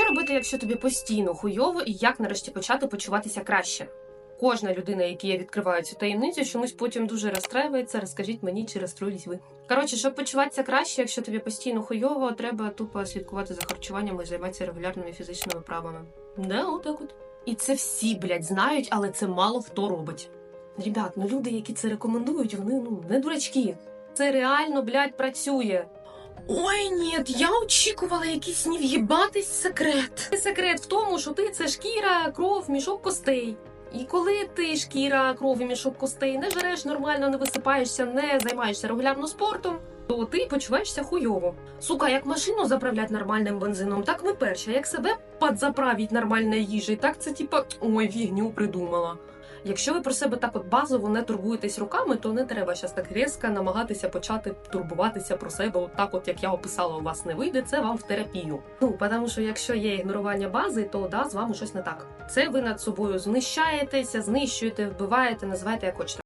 Що робити, якщо тобі постійно хуйово, і як нарешті почати почуватися краще? Кожна людина, якій я відкриваю цю таємницю, чомусь потім дуже розстраюється. Розкажіть мені, чи розстроїлись ви. Коротше, щоб почуватися краще, якщо тобі постійно хуйово, треба тупо слідкувати за харчуванням і займатися регулярними фізичними вправами. Да, отак от. І це всі, блядь, знають, але це мало хто робить. Ребят, ну люди, які це рекомендують, вони ну не дурачки. Це реально, блядь, працює. Ой, ні, я очікувала якийсь нев'єбатий секрет. Секрет в тому, що ти це шкіра, кров, мішок костей. І коли ти шкіра, кров і мішок костей не жереш нормально, не висипаєшся, не займаєшся регулярно спортом, то ти почуваєшся хуйово. Сука, як машину заправлять нормальним бензином, так ми перші. Як себе подзаправить нормальною їжею, так це типа ой, фігню придумала. Якщо ви про себе так от базово не турбуєтесь руками, то не треба зараз так різко намагатися почати турбуватися про себе, от так, от як я описала, у вас не вийде, це вам в терапію. Ну тому що якщо є ігнорування бази, то да, з вами щось не так. Це ви над собою знищаєтеся, знищуєте, вбиваєте, називаєте як хочете.